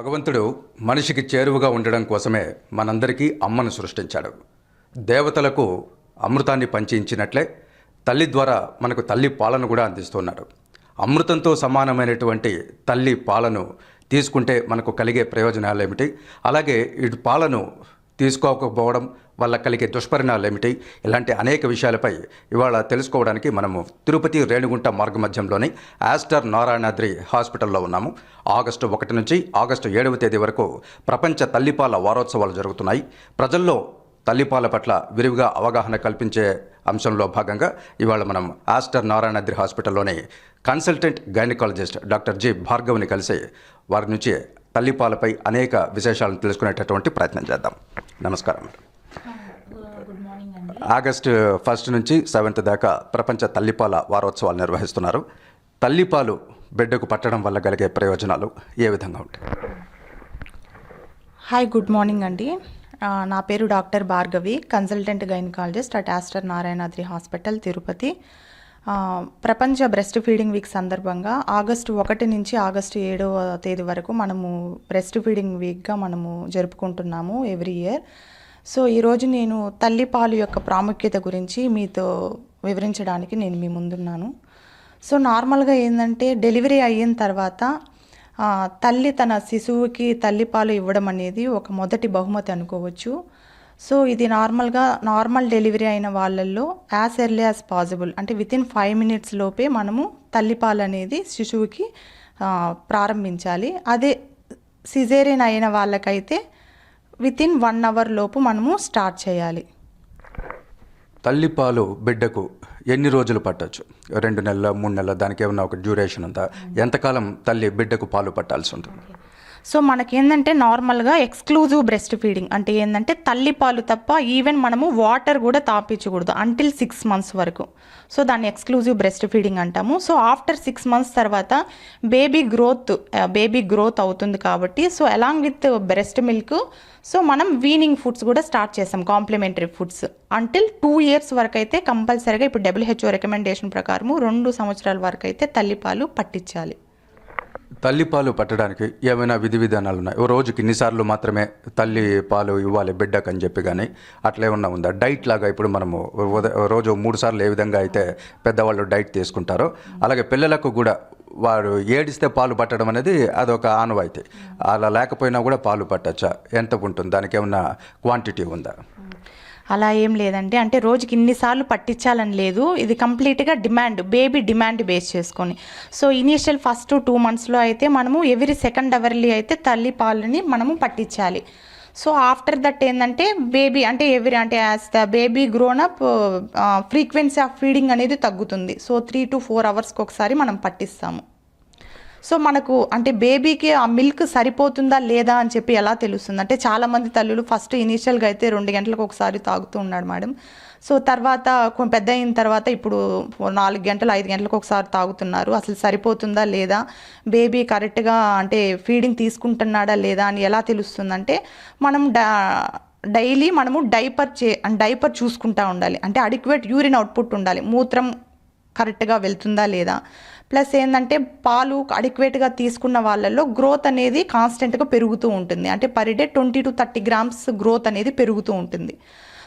భగవంతుడు మనిషికి చేరువగా ఉండడం కోసమే మనందరికీ అమ్మను సృష్టించాడు. దేవతలకు అమృతాన్ని పంచించినట్లే తల్లి ద్వారా మనకు తల్లి పాలను కూడా అందిస్తున్నాడు. అమృతంతో సమానమైనటువంటి తల్లి పాలను తీసుకుంటే మనకు కలిగే ప్రయోజనాలు ఏమిటి అలాగే ఇటు పాలను తీసుకోకపోవడం వల్ల కలిగే దుష్పరిణాలు ఏమిటి ఇలాంటి అనేక విషయాలపై ఇవాళ తెలుసుకోవడానికి మనము తిరుపతి రేణిగుంట మార్గమధ్యంలోని ఆస్టర్ నారాయణాద్రి హాస్పిటల్లో ఉన్నాము. ఆగస్టు ఒకటి నుంచి ఆగస్టు ఏడవ తేదీ వరకు ప్రపంచ తల్లిపాల వారోత్సవాలు జరుగుతున్నాయి. ప్రజల్లో తల్లిపాల పట్ల విరివిగా అవగాహన కల్పించే అంశంలో భాగంగా ఇవాళ మనం ఆస్టర్ నారాయణాద్రి హాస్పిటల్లోని కన్సల్టెంట్ గైనకాలజిస్ట్ డాక్టర్ జి భార్గవ్ని కలిసి వారి నుంచి తల్లిపాలపై అనేక విశేషాలను తెలుసుకునేటటువంటి ప్రయత్నం చేద్దాం. నమస్కారం. మేడం గుడ్ మార్నింగ్ అండి. ఆగస్టు ఫస్ట్ నుంచి సెవెంత్ దాకా ప్రపంచ తల్లిపాల వారోత్సవాలు నిర్వహిస్తున్నారు. తల్లిపాలు బిడ్డకు పట్టడం వల్ల కలిగే ప్రయోజనాలు ఏ విధంగా ఉంటాయి? హాయ్ గుడ్ మార్నింగ్ అండి. నా పేరు doctor Bhargavi consultant gynaecologist at Aster Narayanadri hospital Tirupati. ప్రపంచ బ్రెస్ట్ ఫీడింగ్ వీక్ సందర్భంగా ఆగస్టు ఒకటి నుంచి ఆగస్టు ఏడవ తేదీ వరకు మనము బ్రెస్ట్ ఫీడింగ్ వీక్గా మనము జరుపుకుంటున్నాము ఎవ్రీ ఇయర్. సో ఈరోజు నేను తల్లిపాలు యొక్క ప్రాముఖ్యత గురించి మీతో వివరించడానికి నేను మీ ముందున్నాను. సో నార్మల్గా ఏంటంటే డెలివరీ అయిన తర్వాత తల్లి తన శిశువుకి తల్లిపాలు ఇవ్వడం అనేది ఒక మొదటి బహుమతి అనుకోవచ్చు. సో ఇది నార్మల్గా నార్మల్ డెలివరీ అయిన వాళ్ళల్లో యాజ్ ఎర్లీ యాజ్ పాసిబుల్. అంటే విత్ ఇన్ ఫైవ్ మినిట్స్ లోపే మనము తల్లిపాలు అనేది శిశువుకి ప్రారంభించాలి. అదే సిజేరియన్ అయిన వాళ్ళకైతే విత్ ఇన్ వన్ అవర్ లోపు మనము స్టార్ట్ చేయాలి. తల్లిపాలు బిడ్డకు ఎన్ని రోజులు పట్టవచ్చు రెండు నెలల మూడు నెలల దానికి ఏమన్నా ఒక డ్యూరేషన్ ఉందా? ఎంతకాలం తల్లి బిడ్డకు పాలు పట్టాల్సి ఉంటుంది? సో మనకేంటంటే నార్మల్గా ఎక్స్క్లూజివ్ బ్రెస్ట్ ఫీడింగ్. అంటే ఏంటంటే తల్లిపాలు తప్ప ఈవెన్ మనము వాటర్ కూడా తాపించకూడదు అంటిల్ సిక్స్ మంత్స్ వరకు. సో దాన్ని ఎక్స్క్లూజివ్ బ్రెస్ట్ ఫీడింగ్ అంటాము. సో ఆఫ్టర్ సిక్స్ మంత్స్ తర్వాత బేబీ గ్రోత్ బేబీ గ్రోత్ అవుతుంది కాబట్టి so along with breast milk so మనం వీనింగ్ ఫుడ్స్ కూడా స్టార్ట్ చేస్తాం complementary foods until two years వరకు అయితే కంపల్సరీగా ఇప్పుడు డబ్ల్యూహెచ్ఓ రికమెండేషన్ ప్రకారము రెండు సంవత్సరాల వరకు అయితే తల్లిపాలు పట్టించాలి. తల్లిపాలు పట్టడానికి ఏమైనా విధి విధానాలు ఉన్నాయి? ఓ రోజుకి ఇన్నిసార్లు మాత్రమే తల్లి పాలు ఇవ్వాలి బిడ్డకు అని చెప్పి కానీ అట్లా ఏమన్నా ఉందా? డైట్ లాగా ఇప్పుడు మనము రోజు మూడు సార్లు ఏ విధంగా అయితే పెద్దవాళ్ళు డైట్ తీసుకుంటారో అలాగే పిల్లలకు కూడా వాడు ఏడిస్తే పాలు పట్టడం అనేది అదొక ఆనవాయితీ. అలా లేకపోయినా కూడా పాలు పట్టచ్చా? ఎంత ఉంటుంది? దానికి ఏమన్నా క్వాంటిటీ ఉందా? అలా ఏం లేదండి. అంటే రోజుకి ఇన్నిసార్లు పట్టించాలని లేదు. ఇది కంప్లీట్గా డిమాండ్ బేబీ డిమాండ్ బేస్ చేసుకొని. సో ఇనీషియల్ ఫస్ట్ టూ మంత్స్లో అయితే మనము ఎవ్రీ సెకండ్ అవర్లీ అయితే తల్లి పాలని మనము పట్టించాలి. సో ఆఫ్టర్ దట్ ఏంటంటే బేబీ అంటే ఎవ్రీ అంటే as the baby grown up frequency of feeding అనేది తగ్గుతుంది. సో త్రీ టు ఫోర్ అవర్స్కి ఒకసారి మనం పట్టిస్తాము. సో మనకు అంటే బేబీకి ఆ మిల్క్ సరిపోతుందా లేదా అని చెప్పి ఎలా తెలుస్తుంది? అంటే చాలామంది తల్లులు ఫస్ట్ ఇనీషియల్గా అయితే రెండు గంటలకు ఒకసారి తాగుతూ ఉన్నాడు మేడం. సో తర్వాత పెద్ద అయిన తర్వాత ఇప్పుడు నాలుగు గంటలు ఐదు గంటలకు ఒకసారి తాగుతున్నారు. అసలు సరిపోతుందా లేదా? బేబీ కరెక్ట్గా అంటే ఫీడింగ్ తీసుకుంటున్నాడా లేదా అని ఎలా తెలుస్తుందంటే మనం డా డైలీ మనము డైపర్ చే డైపర్ చూసుకుంటా ఉండాలి. అంటే అడిక్వేట్ యూరిన్ అవుట్పుట్ ఉండాలి. మూత్రం కరెక్ట్గా వెళ్తుందా లేదా? ప్లస్ ఏంటంటే పాలు అడిక్వేట్గా తీసుకున్న వాళ్ళల్లో గ్రోత్ అనేది కాన్స్టెంట్గా పెరుగుతూ ఉంటుంది. అంటే per day twenty to thirty grams growth అనేది పెరుగుతూ ఉంటుంది.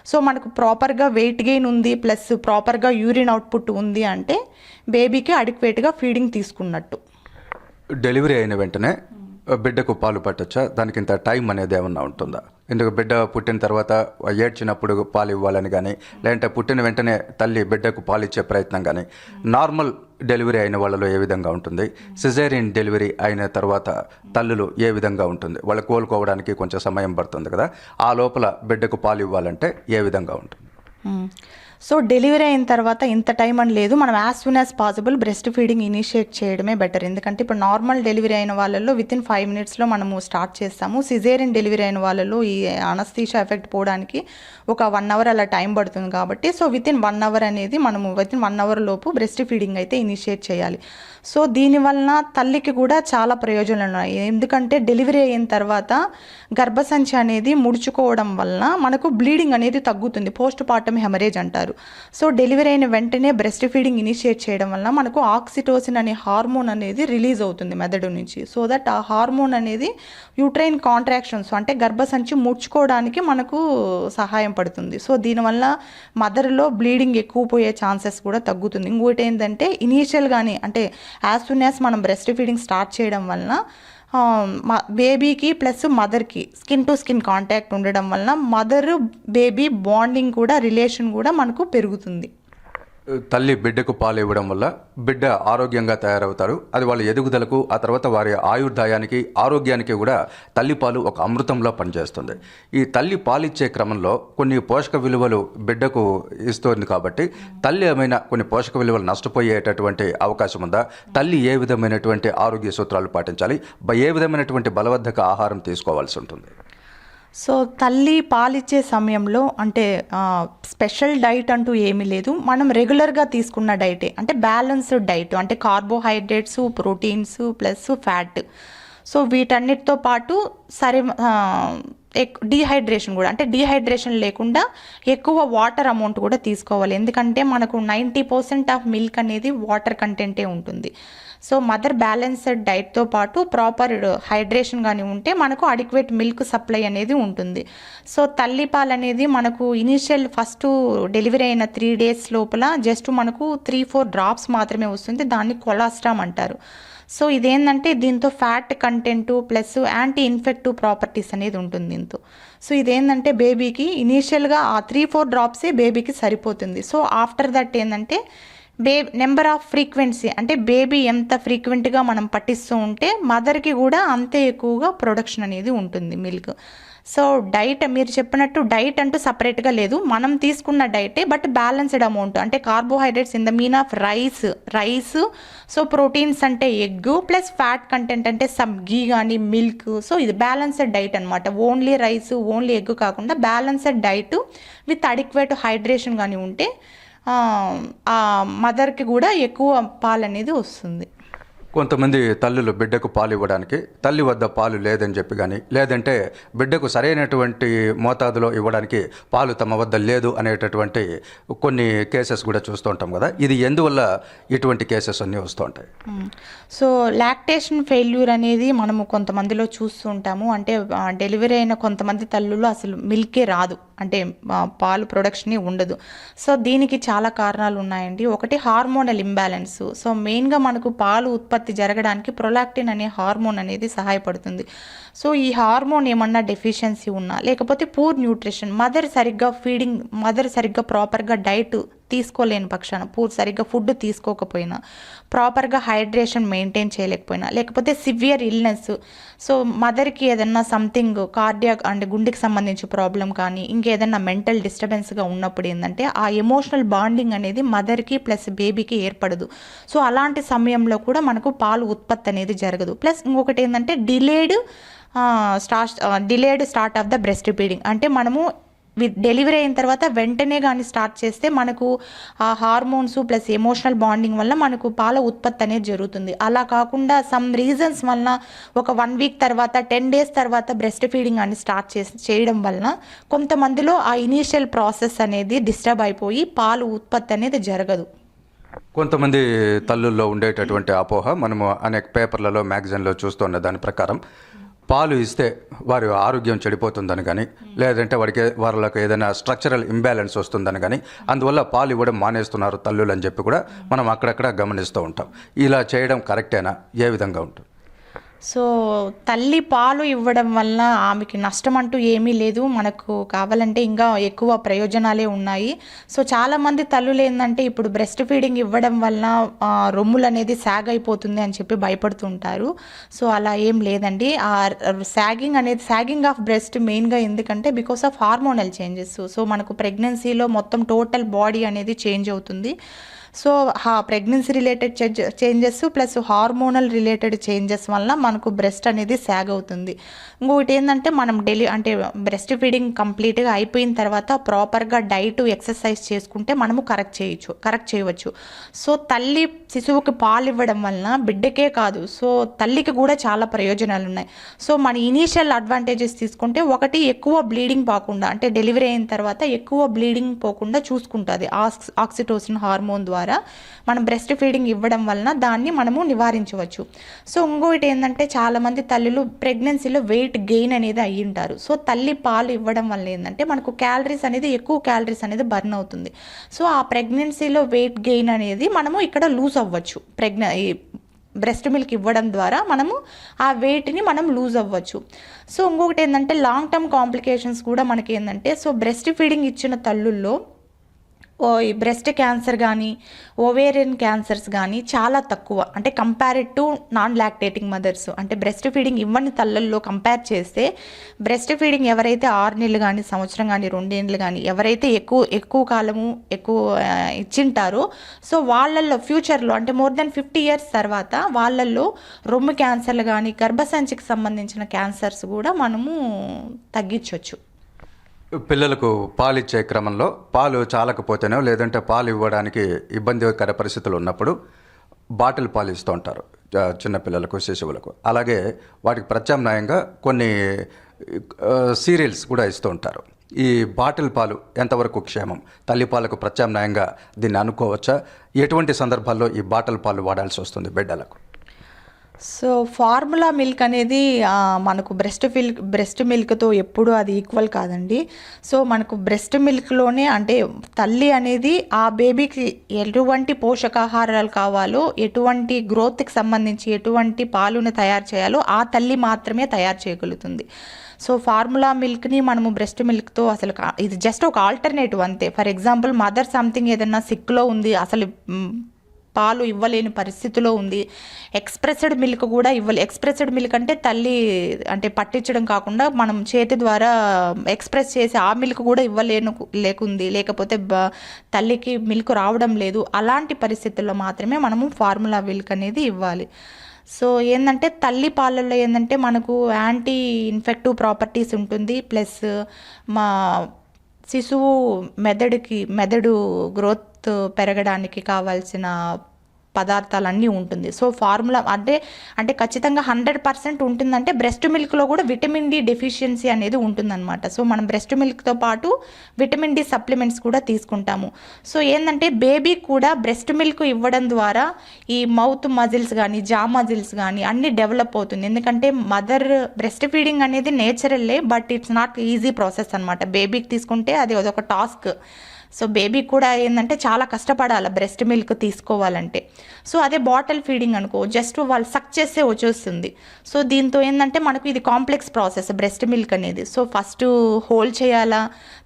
సో మనకు ప్రాపర్గా వెయిట్ గెయిన్ ఉంది ప్లస్ ప్రాపర్గా యూరిన్ అవుట్పుట్ ఉంది అంటే బేబీకి అడిక్వేట్గా ఫీడింగ్ తీసుకున్నట్టు. డెలివరీ అయిన వెంటనే బిడ్డకు పాలు పట్టొచ్చా? దానికి ఇంత టైం అనేది ఏమన్నా ఉంటుందా? ఎందుకు బిడ్డ పుట్టిన తర్వాత ఏడ్చినప్పుడు పాలు ఇవ్వాలని కానీ లేదంటే పుట్టిన వెంటనే తల్లి బిడ్డకు పాలు ఇచ్చే ప్రయత్నం కానీ నార్మల్ డెలివరీ అయిన వాళ్ళలో ఏ విధంగా ఉంటుంది? సిజేరియన్ డెలివరీ అయిన తర్వాత తల్లులు ఏ విధంగా ఉంటుంది? వాళ్ళు కోలుకోవడానికి కొంచెం సమయం పడుతుంది కదా. ఆ లోపల బిడ్డకు పాలు ఇవ్వాలంటే ఏ విధంగా ఉంటుంది? సో డెలివరీ అయిన తర్వాత ఇంత టైం అని లేదు. మనం as soon as possible breast feeding initiate చేయడమే బెటర్ ఎందుకంటే ఇప్పుడు నార్మల్ డెలివరీ అయిన వాళ్ళల్లో విత్ ఇన్ ఫైవ్ మినిట్స్లో మనము స్టార్ట్ చేస్తాము. సిజేరియన్ డెలివరీ అయిన వాళ్ళలో ఈ అనస్థీషా ఎఫెక్ట్ పోవడానికి ఒక వన్ అవర్ అలా టైం పడుతుంది కాబట్టి so within one hour అనేది మనము విత్ ఇన్ వన్ అవర్ లోపు బ్రెస్ట్ ఫీడింగ్ అయితే ఇనిషియేట్ చేయాలి. సో దీనివలన తల్లికి కూడా చాలా ప్రయోజనాలు ఉన్నాయి. ఎందుకంటే డెలివరీ అయిన తర్వాత గర్భసంచి అనేది ముడుచుకోవడం వలన మనకు బ్లీడింగ్ అనేది తగ్గుతుంది. పోస్ట్ పార్టమ్ హెమరేజ్ అంటారు. చేస్తారు సో డెలివరీ అయిన వెంటనే బ్రెస్ట్ ఫీడింగ్ ఇనిషియేట్ చేయడం వల్ల మనకు ఆక్సిటోసిన్ అనే హార్మోన్ అనేది రిలీజ్ అవుతుంది మెదడు నుంచి. సో దట్ ఆ హార్మోన్ అనేది యూట్రైన్ కాంట్రాక్షన్స్ అంటే గర్భసంచి ముడుచుకోవడానికి మనకు సహాయం పడుతుంది. సో దీనివల్ల మదర్లో బ్లీడింగ్ ఎక్కువ పోయే ఛాన్సెస్ కూడా తగ్గుతుంది. ఇంకోటి ఏంటంటే ఇనీషియల్గానే అంటే యాజ్ సూన్ యాజ్ మనం బ్రెస్ట్ ఫీడింగ్ స్టార్ట్ చేయడం వలన బేబీకి ప్లస్ మదర్కి స్కిన్ టు స్కిన్ కాంటాక్ట్ ఉండడం వలన మదర్ బేబీ బాండింగ్ కూడా రిలేషన్ కూడా మనకు పెరుగుతుంది. తల్లి బిడ్డకు పాలు ఇవ్వడం వల్ల బిడ్డ ఆరోగ్యంగా తయారవుతారు. అది వాళ్ళ ఎదుగుదలకు ఆ తర్వాత వారి ఆయుర్దాయానికి ఆరోగ్యానికి కూడా తల్లి పాలు ఒక అమృతంలా పనిచేస్తుంది. ఈ తల్లి పాలిచ్చే క్రమంలో కొన్ని పోషక విలువలు బిడ్డకు ఇస్తుంది కాబట్టి తల్లి ఏమైనా కొన్ని పోషక విలువలు నష్టపోయేటటువంటి అవకాశం ఉందా? తల్లి ఏ విధమైనటువంటి ఆరోగ్య సూత్రాలు పాటించాలి? ఏ విధమైనటువంటి బలవర్ధక ఆహారం తీసుకోవాల్సి ఉంటుంది? సో తల్లి పాలిచ్చే సమయంలో అంటే స్పెషల్ డైట్ అంటూ ఏమీ లేదు. మనం రెగ్యులర్గా తీసుకున్న డైటే. అంటే బ్యాలెన్స్డ్ డైట్. అంటే carbohydrates proteins plus fat. So వీటన్నిటితో పాటు సరే డీహైడ్రేషన్ కూడా. అంటే డీహైడ్రేషన్ లేకుండా ఎక్కువ వాటర్ అమౌంట్ కూడా తీసుకోవాలి. ఎందుకంటే మనకు నైంటీ పర్సెంట్ ఆఫ్ మిల్క్ అనేది వాటర్ కంటెంటే ఉంటుంది. సో మదర్ బ్యాలెన్స్డ్ డైట్తో పాటు ప్రాపర్ హైడ్రేషన్ కానీ ఉంటే మనకు అడిక్వేట్ మిల్క్ సప్లై అనేది ఉంటుంది. సో తల్లిపాలు అనేది మనకు ఇనీషియల్ ఫస్ట్ డెలివరీ అయిన త్రీ డేస్ లోపల జస్ట్ మనకు త్రీ ఫోర్ డ్రాప్స్ మాత్రమే వస్తుంది. దాన్ని కొలాస్ట్రామ్ అంటారు. సో ఇదేంటంటే దీంతో fat content plus anti infective properties అనేది ఉంటుంది దీంతో. సో ఇదేంటంటే బేబీకి ఇనీషియల్గా ఆ త్రీ ఫోర్ డ్రాప్సే బేబీకి సరిపోతుంది. సో ఆఫ్టర్ దట్ ఏంటంటే బే నెంబర్ ఆఫ్ ఫ్రీక్వెన్సీ అంటే బేబీ ఎంత ఫ్రీక్వెంట్గా మనం పట్టిస్తూ ఉంటే మదర్కి కూడా అంతే ఎక్కువగా ప్రొడక్షన్ అనేది ఉంటుంది మిల్క్. సో డైట్ మీరు చెప్పినట్టు డైట్ అంటూ సపరేట్గా లేదు. మనం తీసుకున్న డైటే బట్ బ్యాలెన్స్డ్ అమౌంట్ అంటే carbohydrates in the mean of rice rice so proteins అంటే ఎగ్ ప్లస్ ఫ్యాట్ కంటెంట్ అంటే సమ్ గీ కానీ మిల్క్. సో ఇది బ్యాలెన్స్డ్ డైట్ అనమాట ఓన్లీ రైస్ ఓన్లీ ఎగ్ కాకుండా balanced diet with adequate hydration కానీ ఉంటే మదర్కి కూడా ఎక్కువ పాలు అనేది వస్తుంది. కొంతమంది తల్లులు బిడ్డకు పాలు ఇవ్వడానికి తల్లి వద్ద పాలు లేదని చెప్పి కానీ లేదంటే బిడ్డకు సరైనటువంటి మోతాదులో ఇవ్వడానికి పాలు తమ వద్ద లేదు అనేటటువంటి కొన్ని కేసెస్ కూడా చూస్తూ ఉంటాం కదా. ఇది ఎందువల్ల ఇటువంటి కేసెస్ అన్నీ వస్తూ ఉంటాయి? సో లాక్టేషన్ ఫెయిల్యూర్ అనేది మనము కొంతమందిలో చూస్తూ ఉంటాము. అంటే డెలివరీ అయిన కొంతమంది తల్లులు అసలు మిల్కే రాదు. అంటే పాలు ప్రొడక్షనే ఉండదు. సో దీనికి చాలా కారణాలు ఉన్నాయండి. ఒకటి హార్మోనల్ ఇంబ్యాలెన్స్. సో మెయిన్గా మనకు పాలు ఉత్పత్తి జరగడానికి ప్రొలాక్టిన్ అనే హార్మోన్ అనేది సహాయపడుతుంది. సో ఈ హార్మోన్ ఏమన్నా డెఫిషియన్సీ ఉన్నా లేకపోతే పూర్ న్యూట్రిషన్ మదర్ సరిగ్గా ఫీడింగ్ మదర్ సరిగ్గా ప్రాపర్గా డైట్ తీసుకోలేని పక్షాన పూర్తి సరిగ్గా ఫుడ్ తీసుకోకపోయినా ప్రాపర్గా హైడ్రేషన్ మెయింటైన్ చేయలేకపోయినా లేకపోతే సివియర్ ఇల్నెస్ సో మదర్కి ఏదన్నా సంథింగ్ కార్డియాక్ అంటే గుండెకి సంబంధించి ప్రాబ్లం కానీ ఇంకేదన్నా మెంటల్ డిస్టర్బెన్స్గా ఉన్నప్పుడు ఏంటంటే ఆ ఎమోషనల్ బాండింగ్ అనేది మదర్కి ప్లస్ బేబీకి ఏర్పడదు. సో అలాంటి సమయంలో కూడా మనకు పాలు ఉత్పత్తి అనేది జరగదు. ప్లస్ ఇంకొకటి ఏంటంటే delayed start delayed start of the breast feeding. అంటే మనము డెలివరీ అయిన తర్వాత వెంటనే కానీ స్టార్ట్ చేస్తే మనకు ఆ హార్మోన్స్ ప్లస్ ఎమోషనల్ బాండింగ్ వల్ల మనకు పాల ఉత్పత్తి అనేది జరుగుతుంది. అలా కాకుండా సమ్ రీజన్స్ వలన ఒక వన్ వీక్ తర్వాత టెన్ డేస్ తర్వాత బ్రెస్ట్ ఫీడింగ్ అని స్టార్ట్ చేసి చేయడం వలన కొంతమందిలో ఆ ఇనీషియల్ ప్రాసెస్ అనేది డిస్టర్బ్ అయిపోయి పాలు ఉత్పత్తి అనేది జరగదు. కొంతమంది తల్లుల్లో ఉండేటటువంటి అపోహ మనము అనేక పేపర్లలో మ్యాగజైన్లో చూస్తున్న దాని ప్రకారం పాలు ఇస్తే వారి ఆరోగ్యం చెడిపోతుందని కానీ లేదంటే వారికి వాళ్ళకి ఏదైనా స్ట్రక్చరల్ ఇంబ్యాలెన్స్ వస్తుందని కానీ అందువల్ల పాలు ఇవ్వడం మానేస్తున్నారు తల్లులు అని చెప్పి కూడా మనం అక్కడక్కడ గమనిస్తూ ఉంటాం. ఇలా చేయడం కరెక్టేనా? ఏ విధంగా ఉంటుంది? సో తల్లి పాలు ఇవ్వడం వల్ల ఆమెకి నష్టం అంటూ ఏమీ లేదు. మనకు కావాలంటే ఇంకా ఎక్కువ ప్రయోజనాలే ఉన్నాయి. సో చాలామంది తల్లులు ఏంటంటే ఇప్పుడు బ్రెస్ట్ ఫీడింగ్ ఇవ్వడం వల్ల రొమ్ములు అనేది శాగ్ అయిపోతుంది అని చెప్పి భయపడుతుంటారు. సో అలా ఏం లేదండి. ఆ శాగింగ్ అనేది శాగింగ్ ఆఫ్ బ్రెస్ట్ మెయిన్గా ఎందుకంటే because of hormonal changes so మనకు ప్రెగ్నెన్సీలో మొత్తం టోటల్ బాడీ అనేది చేంజ్ అవుతుంది. సో హా pregnancy related changes plus hormonal related changes వల్ల మనకు బ్రెస్ట్ అనేది శాగ్ అవుతుంది. ఇంకొకటి ఏంటంటే మనం డెలి అంటే బ్రెస్ట్ ఫీడింగ్ కంప్లీట్గా అయిపోయిన తర్వాత ప్రాపర్గా డైట్ ఎక్సర్సైజ్ చేసుకుంటే మనము కరెక్ట్ చేయొచ్చు కరెక్ట్ చేయవచ్చు. సో తల్లి శిశువుకి పాలు ఇవ్వడం వలన బిడ్డకే కాదు సో తల్లికి కూడా చాలా ప్రయోజనాలు ఉన్నాయి. సో మన ఇనీషియల్ అడ్వాంటేజెస్ తీసుకుంటే ఒకటి ఎక్కువ బ్లీడింగ్ పోకుండా అంటే డెలివరీ అయిన తర్వాత ఎక్కువ బ్లీడింగ్ పోకుండా చూసుకుంటుంది ఆక్స్ ఆక్సిటోసిన్ హార్మోన్ ద్వారా. ద్వారా మనం బ్రెస్ట్ ఫీడింగ్ ఇవ్వడం వలన దాన్ని మనము నివారించవచ్చు. సో ఇంకొకటి ఏంటంటే చాలామంది తల్లులు ప్రెగ్నెన్సీలో వెయిట్ గెయిన్ అనేది అయ్యి ఉంటారు సో తల్లి పాలు ఇవ్వడం వల్ల ఏంటంటే మనకు క్యాలరీస్ అనేది ఎక్కువ క్యాలరీస్ అనేది బర్న్ అవుతుంది. సో ఆ ప్రెగ్నెన్సీలో వెయిట్ గెయిన్ అనేది మనము ఇక్కడ లూజ్ అవ్వచ్చు. ప్రెగ్న బ్రెస్ట్ మిల్క్ ఇవ్వడం ద్వారా మనము ఆ వెయిట్ని మనం లూజ్ అవ్వచ్చు. సో ఇంకొకటి ఏంటంటే లాంగ్ టర్మ్ కాంప్లికేషన్స్ కూడా మనకి ఏంటంటే సో బ్రెస్ట్ ఫీడింగ్ ఇచ్చిన తల్లుల్లో ఈ బ్రెస్ట్ క్యాన్సర్ కానీ ఓవేరియన్ క్యాన్సర్స్ కానీ చాలా తక్కువ. అంటే compared to non lactating mothers. అంటే బ్రెస్ట్ ఫీడింగ్ ఇవ్వని తల్లల్లో కంపేర్ చేస్తే బ్రెస్ట్ ఫీడింగ్ ఎవరైతే ఆరు నెలలు కానీ సంవత్సరం కానీ రెండేళ్ళు కానీ ఎవరైతే ఎక్కువ ఎక్కువ కాలము ఎక్కువ ఇచ్చింటారో సో వాళ్ళల్లో ఫ్యూచర్లో అంటే మోర్ దెన్ ఫిఫ్టీ ఇయర్స్ తర్వాత వాళ్ళల్లో రొమ్ము క్యాన్సర్లు కానీ గర్భసంచికి సంబంధించిన క్యాన్సర్స్ కూడా మనము తగ్గించవచ్చు పిల్లలకు పాలు ఇచ్చే క్రమంలో పాలు చాలకపోతేనో లేదంటే పాలు ఇవ్వడానికి ఇబ్బందికర పరిస్థితులు ఉన్నప్పుడు బాటిల్ పాలు ఇస్తూ ఉంటారు చిన్నపిల్లలకు శిశువులకు. అలాగే వాటికి ప్రత్యామ్నాయంగా కొన్ని సీరియల్స్ కూడా ఇస్తూ ఉంటారు. ఈ బాటిల్ పాలు ఎంతవరకు క్షేమం? తల్లిపాలకు ప్రత్యామ్నాయంగా దీన్ని అనుకోవచ్చా? ఎటువంటి సందర్భాల్లో ఈ బాటిల్ పాలు వాడాల్సి వస్తుంది బిడ్డలకు? సో ఫార్ములా మిల్క్ అనేది మనకు బ్రెస్ట్ మిల్క్ బ్రెస్ట్ మిల్క్తో ఎప్పుడూ అది ఈక్వల్ కాదండి. సో మనకు బ్రెస్ట్ మిల్క్లోనే అంటే తల్లి అనేది ఆ బేబీకి ఎటువంటి పోషకాహారాలు కావాలో ఎటువంటి గ్రోత్కి సంబంధించి ఎటువంటి పాలును తయారు చేయాలో ఆ తల్లి మాత్రమే తయారు చేయగలుగుతుంది. సో ఫార్ములా మిల్క్ని మనము బ్రెస్ట్ మిల్క్తో అసలు ఇది జస్ట్ ఒక ఆల్టర్నేటివ్ అంతే. ఫర్ ఎగ్జాంపుల్ మదర్ సంథింగ్ ఏదైనా సిక్లో ఉంది అసలు పాలు ఇవ్వలేని పరిస్థితిలో ఉంది. ఎక్స్ప్రెస్డ్ మిల్క్ కూడా ఇవ్వలే ఎక్స్ప్రెస్డ్ మిల్క్ అంటే తల్లి అంటే పట్టించడం కాకుండా మనం చేతి ద్వారా ఎక్స్ప్రెస్ చేసి ఆ మిల్క్ కూడా ఇవ్వలేను లేకుంది లేకపోతే బ- తల్లికి మిల్క్ రావడం లేదు. అలాంటి పరిస్థితుల్లో మాత్రమే మనము ఫార్ములా మిల్క్ అనేది ఇవ్వాలి. సో ఏంటంటే తల్లి పాలల్లో ఏంటంటే మనకు యాంటీ ఇన్ఫెక్టివ్ ప్రాపర్టీస్ ఉంటుంది. ప్లస్ మా శిశువు మెదడుకి మెదడు గ్రోత్ పెరగడానికి కావాల్సిన పదార్థాలన్నీ ఉంటుంది. సో ఫార్ములా అంటే అంటే ఖచ్చితంగా హండ్రెడ్ పర్సెంట్ ఉంటుందంటే బ్రెస్ట్ మిల్క్లో కూడా విటమిన్ డి డెఫిషియన్సీ అనేది ఉంటుందన్నమాట. సో మనం బ్రెస్ట్ మిల్క్తో పాటు విటమిన్ డి సప్లిమెంట్స్ కూడా తీసుకుంటాము. సో ఏంటంటే బేబీ కూడా బ్రెస్ట్ మిల్క్ ఇవ్వడం ద్వారా ఈ మౌత్ మజిల్స్ కానీ జా మజిల్స్ కానీ అన్నీ డెవలప్ అవుతుంది. ఎందుకంటే మదర్ బ్రెస్ట్ ఫీడింగ్ అనేది నేచురల్లే but it's not easy process అనమాట బేబీకి తీసుకుంటే అది అదొక టాస్క్. సో బేబీ కూడా ఏంటంటే చాలా కష్టపడాలి బ్రెస్ట్ మిల్క్ తీసుకోవాలంటే. సో అదే బాటిల్ ఫీడింగ్ అనుకో జస్ట్ వాళ్ళు సక్ చేస్తే వచ్చేస్తుంది. సో దీంతో ఏంటంటే మనకు ఇది కాంప్లెక్స్ ప్రాసెస్ బ్రెస్ట్ మిల్క్ అనేది. సో ఫస్ట్ హోల్డ్ చేయాలా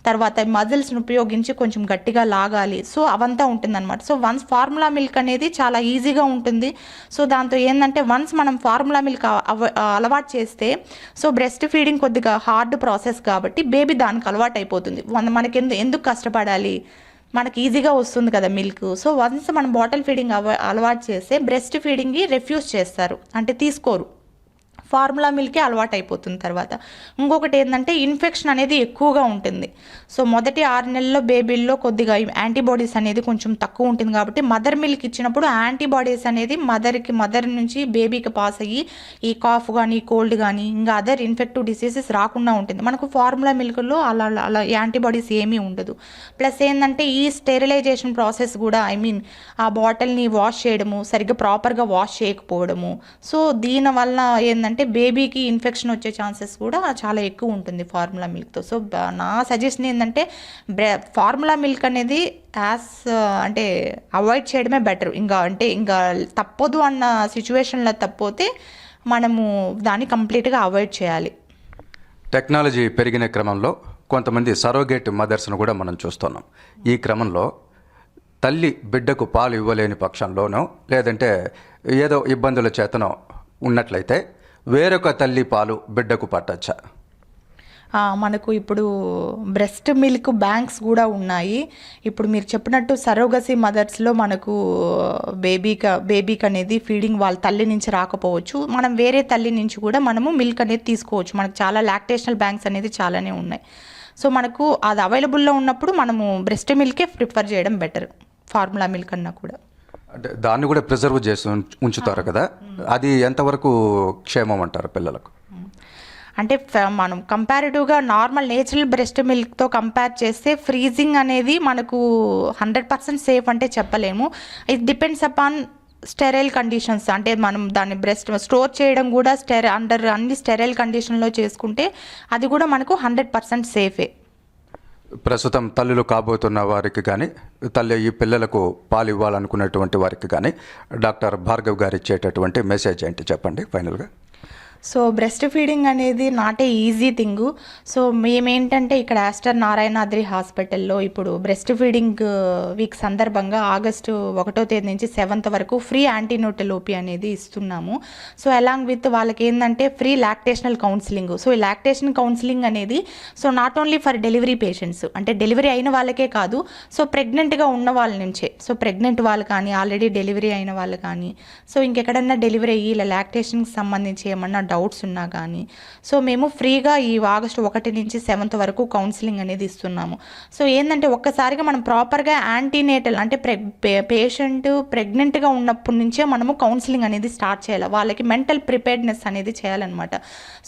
తర్వాత మజిల్స్ని ఉపయోగించి కొంచెం గట్టిగా లాగాలి. సో అవంతా ఉంటుందన్నమాట. సో వన్స్ ఫార్ములా మిల్క్ అనేది చాలా ఈజీగా ఉంటుంది. సో దాంతో ఏంటంటే వన్స్ మనం ఫార్ములా మిల్క్ అలవాటు చేస్తే సో బ్రెస్ట్ ఫీడింగ్ కొద్దిగా హార్డ్ ప్రాసెస్ కాబట్టి బేబీ దానికి అలవాటు అయిపోతుంది. మనకి ఎందుకు కష్టపడాలి? మనకి ఈజీగా వస్తుంది కదా మిల్క్ సో వన్స్ మనం బాటిల్ ఫీడింగ్ అవ అలవాటు చేస్తే బ్రెస్ట్ ఫీడింగ్కి రెఫ్యూజ్ చేస్తారు. అంటే తీసుకోరు. ఫార్ములా మిల్కే అలవాటు అయిపోతుంది తర్వాత. ఇంకొకటి ఏంటంటే ఇన్ఫెక్షన్ అనేది ఎక్కువగా ఉంటుంది. సో మొదటి ఆరు నెలల్లో బేబీల్లో కొద్దిగా యాంటీబాడీస్ అనేది కొంచెం తక్కువ ఉంటుంది కాబట్టి మదర్ మిల్క్ ఇచ్చినప్పుడు యాంటీబాడీస్ అనేది మదర్కి మదర్ నుంచి బేబీకి పాస్ అయ్యి ఈ కాఫ్ కానీ కోల్డ్ కానీ ఇంకా అదర్ ఇన్ఫెక్టివ్ డిసీజెస్ రాకుండా ఉంటుంది. మనకు ఫార్ములా మిల్క్లో అలా అలా యాంటీబాడీస్ ఏమీ ఉండదు. ప్లస్ ఏంటంటే ఈ స్టెరిలైజేషన్ ప్రాసెస్ కూడా ఐ మీన్ ఆ బాటిల్ని వాష్ చేయడము సరిగ్గా ప్రాపర్గా వాష్ చేయకపోవడము. సో దీనివల్ల ఏంటంటే బేబీకి ఇన్ఫెక్షన్ వచ్చే ఛాన్సెస్ కూడా చాలా ఎక్కువ ఉంటుంది ఫార్ములా మిల్క్తో. సో నా సజెషన్ ఏంటంటే ఫార్ములా మిల్క్ అనేది యాజ్ అంటే అవాయిడ్ చేయడమే బెటర్. ఇంకా అంటే ఇంకా తప్పదు అన్న సిచ్యువేషన్లో తప్పితే మనము దాన్ని కంప్లీట్గా అవాయిడ్ చేయాలి. టెక్నాలజీ పెరిగిన క్రమంలో కొంతమంది సరోగేట్ మదర్స్ను కూడా మనం చూస్తున్నాం. ఈ క్రమంలో తల్లి బిడ్డకు పాలు ఇవ్వలేని పక్షంలోనో లేదంటే ఏదో ఇబ్బందుల చేతనో ఉన్నట్లయితే వేరొక తల్లి పాలు బిడ్డకు పట్టచ్చా? మనకు ఇప్పుడు బ్రెస్ట్ మిల్క్ బ్యాంక్స్ కూడా ఉన్నాయి. ఇప్పుడు మీరు చెప్పినట్టు సరోగసి మదర్స్లో మనకు బేబీకి బేబీకి అనేది ఫీడింగ్ వాళ్ళ తల్లి నుంచి రాకపోవచ్చు. మనం వేరే తల్లి నుంచి కూడా మనము మిల్క్ అనేది తీసుకోవచ్చు. మనకు చాలా లాక్టేషనల్ బ్యాంక్స్ అనేది చాలానే ఉన్నాయి. సో మనకు అది అవైలబుల్లో ఉన్నప్పుడు మనము బ్రెస్ట్ మిల్కే ప్రిఫర్ చేయడం బెటర్. ఫార్ములా మిల్క్ అన్నా కూడా. అంటే దాన్ని కూడా ప్రిజర్వ్ చేసి ఉంచ- ఉంచుతారు కదా. అది ఎంతవరకు క్షేమం అంటారు పిల్లలకు? అంటే మనం కంపారిటివ్గా నార్మల్ నేచురల్ బ్రెస్ట్ మిల్క్తో కంపేర్ చేస్తే ఫ్రీజింగ్ అనేది మనకు హండ్రెడ్ పర్సెంట్ సేఫ్ అంటే చెప్పలేము. It depends upon sterile conditions అంటే మనం దాన్ని బ్రెస్ట్ స్టోర్ చేయడం కూడా స్టెర అండర్ అన్ని స్టెరైల్ కండిషన్లో చేసుకుంటే అది కూడా మనకు హండ్రెడ్ పర్సెంట్ సేఫే ప్రస్తుతం తల్లులు కాబోతున్న వారికి కానీ తల్లి ఈ పిల్లలకు పాలు ఇవ్వాలనుకున్నటువంటి వారికి కానీ డాక్టర్ భార్గవ్ గారు ఇచ్చేటటువంటి మెసేజ్ ఏంటి చెప్పండి ఫైనల్గా? సో బ్రెస్ట్ ఫీడింగ్ అనేది not a easy thing so మేమేంటంటే ఇక్కడ ఆస్టర్ నారాయణాద్రి హాస్పిటల్లో ఇప్పుడు బ్రెస్ట్ ఫీడింగ్ వీక్ సందర్భంగా ఆగస్టు ఒకటో తేదీ నుంచి సెవెంత్ వరకు ఫ్రీ యాంటీనోటలోపీ అనేది ఇస్తున్నాము. సో అలాంగ్ విత్ వాళ్ళకి ఏంటంటే ఫ్రీ లాక్టేషనల్ కౌన్సిలింగ్ సో ఈ లాక్టేషన్ కౌన్సిలింగ్ అనేది so not only for delivery patients అంటే డెలివరీ అయిన వాళ్ళకే కాదు సో ప్రెగ్నెంట్గా ఉన్న వాళ్ళ నుంచే. సో ప్రెగ్నెంట్ వాళ్ళు కానీ ఆల్రెడీ డెలివరీ అయిన వాళ్ళు కానీ సో ఇంకెక్కడన్నా డెలివరీ అయ్యి ఇలా లాక్టేషన్కి సంబంధించి ఏమన్నా డౌట్స్ ఉన్నా కానీ. సో మేము ఫ్రీగా ఈ ఆగస్టు ఒకటి నుంచి సెవెంత్ వరకు కౌన్సిలింగ్ అనేది ఇస్తున్నాము. సో ఏంటంటే ఒక్కసారిగా మనం ప్రాపర్గా యాంటీనేటల్ అంటే ప్రెగ్ పేషెంట్ ప్రెగ్నెంట్గా ఉన్నప్పటి నుంచే మనము కౌన్సిలింగ్ అనేది స్టార్ట్ చేయాలి. వాళ్ళకి మెంటల్ ప్రిపేర్డ్నెస్ అనేది చేయాలన్నమాట.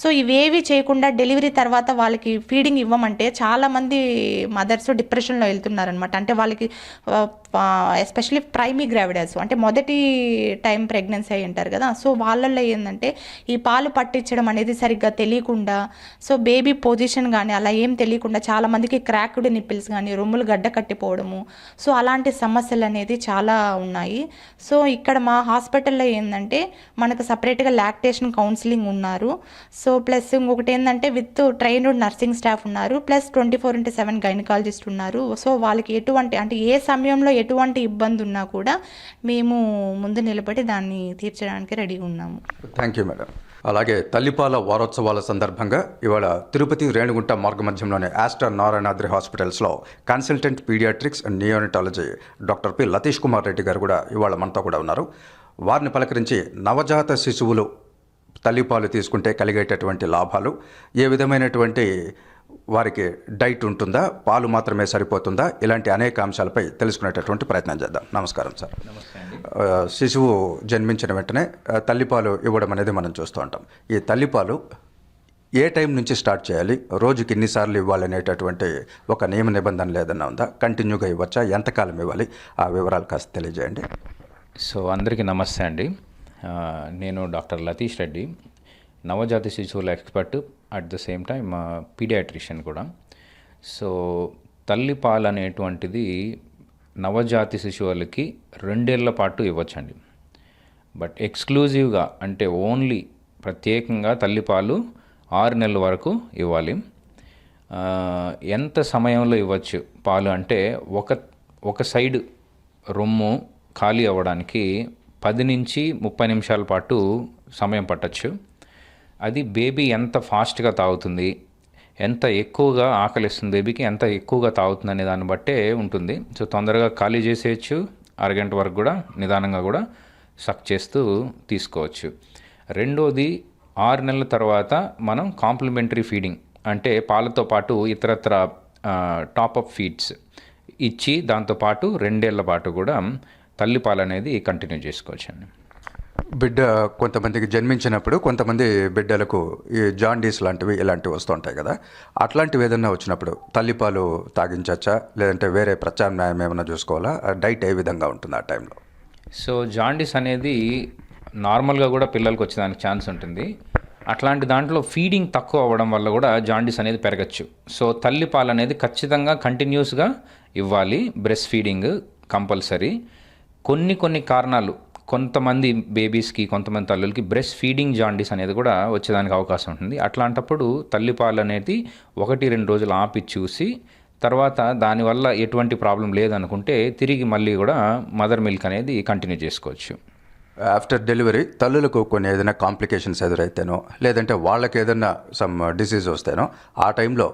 సో ఇవేవి చేయకుండా డెలివరీ తర్వాత వాళ్ళకి ఫీడింగ్ ఇవ్వమంటే చాలామంది మదర్స్ డిప్రెషన్లో వెళ్తున్నారనమాట అంటే వాళ్ళకి ఎస్పెషలీ ప్రైమీ గ్రావిడాస్ అంటే మొదటి టైం ప్రెగ్నెన్సీ అయి ఉంటారు కదా సో వాళ్ళల్లో ఏంటంటే ఈ పాలు పట్టించడం అనేది సరిగ్గా తెలియకుండా సో బేబీ పొజిషన్ కానీ అలా ఏం తెలియకుండా చాలామందికి క్రాక్డ్ నిప్పిల్స్ కానీ రొమ్ములు గడ్డ కట్టిపోవడము సో అలాంటి సమస్యలు అనేది చాలా ఉన్నాయి. సో ఇక్కడ మా హాస్పిటల్లో ఏంటంటే మనకు సపరేట్గా లాక్టేషన్ కౌన్సిలింగ్ ఉన్నారు. సో ప్లస్ ఇంకొకటి ఏంటంటే విత్ ట్రైన్డ్ నర్సింగ్ స్టాఫ్ ఉన్నారు plus twenty four into seven gynaecologist ఉన్నారు. సో వాళ్ళకి ఎటువంటి అంటే ఏ సమయంలో ఎటువంటి ఇబ్బంది ఉన్నా కూడా మేము ముందు నిలబడి దాన్ని తీర్చడానికి రెడీగా ఉన్నాము. థ్యాంక్ యూ మేడం అలాగే తల్లిపాల వారోత్సవాల సందర్భంగా ఇవాళ తిరుపతి రేణుగుంట మార్గమధ్యంలోని ఆస్టర్ నారాయణాద్రి హాస్పిటల్స్లో consultant paediatrics and neonatology doctor P Latheesh Kumar Reddy గారు కూడా ఇవాళ మనతో కూడా ఉన్నారు. వారిని పలకరించి నవజాత శిశువులు తల్లిపాలు తీసుకుంటే కలిగేటటువంటి లాభాలు ఏ విధమైనటువంటి వారికి డైట్ ఉంటుందా? పాలు మాత్రమే సరిపోతుందా? ఇలాంటి అనేక అంశాలపై తెలుసుకునేటటువంటి ప్రయత్నం చేద్దాం. నమస్కారం సార్. శిశువు జన్మించిన వెంటనే తల్లిపాలు ఇవ్వడం అనేది మనం చూస్తూ ఉంటాం. ఈ తల్లిపాలు ఏ టైం నుంచి స్టార్ట్ చేయాలి? రోజుకి ఎన్నిసార్లు ఇవ్వాలనేటటువంటి ఒక నియమ నిబంధన లేదన్నా ఉందా? కంటిన్యూగా ఇవ్వచ్చా? ఎంతకాలం ఇవ్వాలి? ఆ వివరాలు కాస్త తెలియజేయండి. సో అందరికీ నమస్తే అండి. నేను డాక్టర్ లతీష్ రెడ్డి. నవజాత శిశువుల expert at the same time paediatrician కూడా. సో తల్లి పాలు అనేటువంటిది నవజాతి శిశువులకి రెండేళ్ళ పాటు ఇవ్వచ్చండి. బట్ ఎక్స్క్లూజివ్గా అంటే ఓన్లీ ప్రత్యేకంగా తల్లిపాలు ఆరు నెలల వరకు ఇవ్వాలి. ఎంత సమయంలో ఇవ్వచ్చు పాలు అంటే ఒక ఒక సైడ్ రొమ్ము ఖాళీ అవ్వడానికి పది నుంచి ముప్పై నిమిషాల పాటు సమయం పట్టచ్చు. అది బేబీ ఎంత ఫాస్ట్గా తాగుతుంది ఎంత ఎక్కువగా ఆకలిస్తుంది బేబీకి ఎంత ఎక్కువగా తాగుతుంది అనే దాన్ని బట్టే ఉంటుంది. సో తొందరగా ఖాళీ చేసేయచ్చు అరగంట వరకు కూడా నిదానంగా కూడా సక్ చేస్తూ తీసుకోవచ్చు. రెండోది ఆరు నెలల తర్వాత మనం కాంప్లిమెంటరీ ఫీడింగ్ అంటే పాలతో పాటు ఇతరత్ర టాపప్ ఫీడ్స్ ఇచ్చి దాంతోపాటు రెండేళ్ళ పాటు కూడా తల్లిపాలు అనేది కంటిన్యూ చేసుకోవచ్చండి. బిడ్డ కొంతమందికి జన్మించినప్పుడు కొంతమంది బిడ్డలకు ఈ జాండీస్ లాంటివి ఇలాంటివి వస్తుంటాయి కదా. అట్లాంటివి ఏదన్నా వచ్చినప్పుడు తల్లిపాలు తాగించచ్చా? లేదంటే వేరే ప్రత్యామ్నాయం ఏమైనా చూసుకోవాలా? డైట్ ఏ విధంగా ఉంటుంది ఆ టైంలో? సో జాండీస్ అనేది నార్మల్గా కూడా పిల్లలకు వచ్చేదానికి ఛాన్స్ ఉంటుంది. అట్లాంటి దాంట్లో ఫీడింగ్ తక్కువ అవ్వడం వల్ల కూడా జాండీస్ అనేది పెరగచ్చు. సో తల్లిపాలు అనేది ఖచ్చితంగా కంటిన్యూస్గా ఇవ్వాలి. Breast feeding compulsory. కొన్ని కొన్ని కారణాలు కొంతమంది బేబీస్కి కొంతమంది తల్లులకి బ్రెస్ట్ ఫీడింగ్ జాండీస్ అనేది కూడా వచ్చేదానికి అవకాశం ఉంటుంది. అట్లాంటప్పుడు తల్లిపాలు అనేది ఒకటి రెండు రోజులు ఆపి చూసి తర్వాత దానివల్ల ఎటువంటి ప్రాబ్లం లేదనుకుంటే తిరిగి మళ్ళీ కూడా మదర్ మిల్క్ అనేది కంటిన్యూ చేసుకోవచ్చు. ఆఫ్టర్ డెలివరీ తల్లులకు కొన్ని ఏదైనా కాంప్లికేషన్స్ ఎదురైతేనో లేదంటే వాళ్ళకి ఏదైనా సమ్ డిసీజ్ వస్తేనో ఆ టైంలో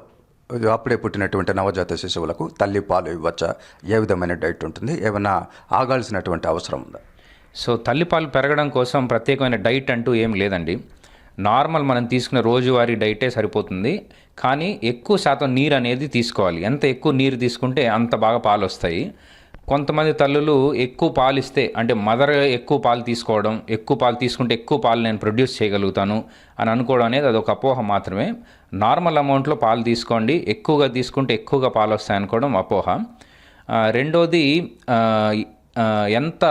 అప్పుడే పుట్టినటువంటి నవజాత శిశువులకు తల్లి పాలు ఇవ్వచ్చా? ఏ విధమైన డైట్ ఉంటుంది? ఏమైనా ఆగాల్సినటువంటి అవసరం ఉందా? సో తల్లిపాలు పెరగడం కోసం ప్రత్యేకమైన డైట్ అంటూ ఏం లేదండి. నార్మల్ మనం తీసుకునే రోజువారీ డైటే సరిపోతుంది. కానీ ఎక్కువ శాతం నీరు అనేది తీసుకోవాలి. ఎంత ఎక్కువ నీరు తీసుకుంటే అంత బాగా పాలు వస్తాయి కొంతమంది తల్లులు ఎక్కువ పాలు ఇస్తే అంటే మదర్ ఎక్కువ పాలు తీసుకోవడం ఎక్కువ పాలు తీసుకుంటే ఎక్కువ పాలు నేను ప్రొడ్యూస్ చేయగలుగుతాను అని అనుకోవడం అనేది అదొక అపోహ మాత్రమే. నార్మల్ అమౌంట్లో పాలు తీసుకోండి. ఎక్కువగా తీసుకుంటే ఎక్కువగా పాలు వస్తాయి అనుకోవడం అపోహ. రెండోది ఎంత